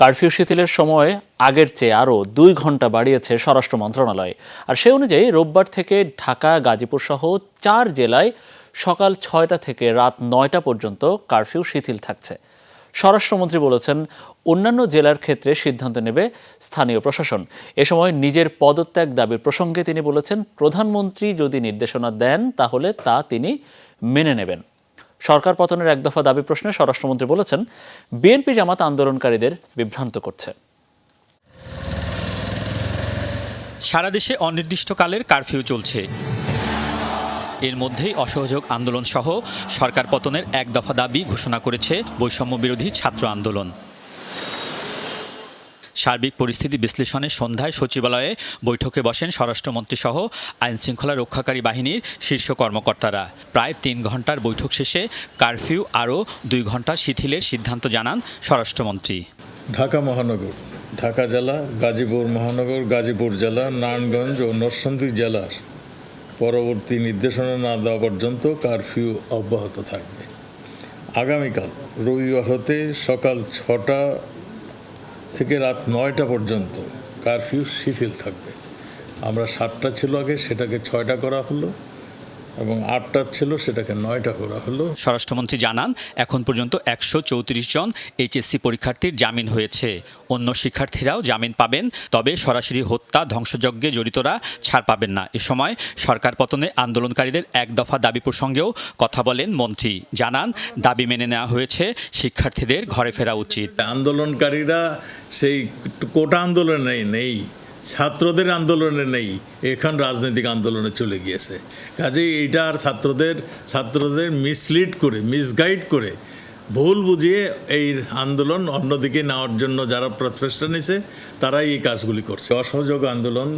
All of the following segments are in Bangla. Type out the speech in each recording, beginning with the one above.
কারফিউ শিথিলের সময় আগের চেয়ে আরও দুই ঘণ্টা বাড়িয়েছে স্বরাষ্ট্র মন্ত্রণালয়। আর সে অনুযায়ী রোববার থেকে ঢাকা, গাজীপুর সহ চার জেলায় সকাল ছয়টা থেকে রাত নয়টা পর্যন্ত কারফিউ শিথিল থাকছে। স্বরাষ্ট্রমন্ত্রী বলেছেন, অন্যান্য জেলার ক্ষেত্রে সিদ্ধান্ত নেবে স্থানীয় প্রশাসন। এ সময় নিজের পদত্যাগ দাবির প্রসঙ্গে তিনি বলেছেন, প্রধানমন্ত্রী যদি নির্দেশনা দেন, তাহলে তা তিনি মেনে নেবেন। সরকার পতনের এক দফা দাবি প্রশ্নে স্বরাষ্ট্রমন্ত্রী বলেছেন, বিএনপি জামাত আন্দোলনকারীদের বিভ্রান্ত করছে। সারা দেশে অনির্দিষ্টকালের কারফিউ চলছে। এর মধ্যেই অসহযোগ আন্দোলন সহ সরকার পতনের এক দফা দাবি ঘোষণা করেছে বৈষম্য বিরোধী ছাত্র আন্দোলন। সার্বিক পরিস্থিতি বিশ্লেষণে সন্ধ্যায় সচিবালয়ে বৈঠকে বসেন স্বরাষ্ট্রমন্ত্রী সহ আইনশৃঙ্খলা রক্ষাকারী বাহিনীর শীর্ষ কর্মকর্তারা। প্রায় তিন ঘণ্টার বৈঠক শেষে কারফিউ আরও দুই ঘণ্টা শিথিলের সিদ্ধান্ত জানান স্বরাষ্ট্রমন্ত্রী। ঢাকা মহানগর, ঢাকা জেলা, গাজীপুর মহানগর, গাজীপুর জেলা, নারায়ণগঞ্জ ও নরসিংদী জেলার পরবর্তী নির্দেশনা না দেওয়া পর্যন্ত কারফিউ অব্যাহত থাকবে। আগামীকাল রবিবার হতে সকাল ছটা থেকে রাত নয়টা পর্যন্ত কারফিউ শিথিল থাকবে। আমরা সাতটা ছিল আগে, সেটাকে ছয়টা করা হলো। এবং আটটা ছিল সেটাকে নয়টা করা হলো। স্বরাষ্ট্রমন্ত্রী জানান এখন পর্যন্ত একশো চৌত্রিশ জন এইচএসসি পরীক্ষার্থীর জামিন হয়েছে। অন্য শিক্ষার্থীরাও জামিন পাবেন তবে সরাসরি হত্যা ধ্বংসযজ্ঞে জড়িতরা ছাড় পাবেন না। এ সময় সরকার পতনে আন্দোলনকারীদের এক দফা দাবি প্রসঙ্গেও কথা বলেন মন্ত্রী। জানান দাবি মেনে নেওয়া হয়েছে শিক্ষার্থীদের ঘরে ফেরা উচিত। আন্দোলনকারীরা সেই কোটা আন্দোলনে নেই। ছাত্রদের আন্দোলনে নেই এখন রাজনৈতিক আন্দোলনে চলে গিয়েছে। কাজেই এইটা আর ছাত্রদের ছাত্রদের মিসলিড করে মিসগাইড করে ভুল বুঝিয়ে এই আন্দোলন অন্যদিকে নেওয়ার জন্য যারা প্রচেষ্টা নিছে তারাই এই কাজগুলি করছে। অসহযোগ আন্দোলন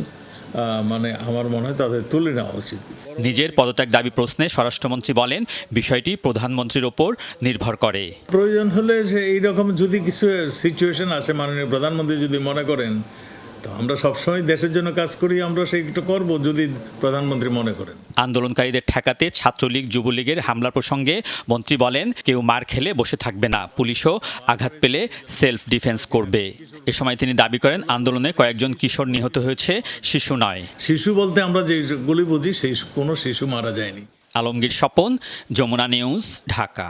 মানে আমার মনে হয় তাদের তুলে নেওয়া উচিত। নিজের পদত্যাগ দাবি প্রশ্নে স্বরাষ্ট্রমন্ত্রী বলেন বিষয়টি প্রধানমন্ত্রীর ওপর নির্ভর করে। প্রয়োজন হলে যে এইরকম যদি কিছু সিচুয়েশন আসে মাননীয় প্রধানমন্ত্রী যদি মনে করেন তো আমরা সবসময় দেশের জন্য কাজ করি আমরা সেইটা করব যদি প্রধানমন্ত্রী মনে করেন। আন্দোলনকারীদের ঠেকাতে ছাত্রলীগ যুবলীগের হামলা প্রসঙ্গে মন্ত্রী বলেন কেউ মার খেলে বসে থাকবে না পুলিশও আঘাত পেলে সেলফ ডিফেন্স করবে। এ সময় তিনি দাবি করেন আন্দোলনে কয়েকজন কিশোর নিহত হয়েছে শিশু নয়। শিশু বলতে আমরা যেগুলি বুঝি সেই কোনো শিশু মারা যায়নি। আলমগীর স্বপন যমুনা নিউজ ঢাকা।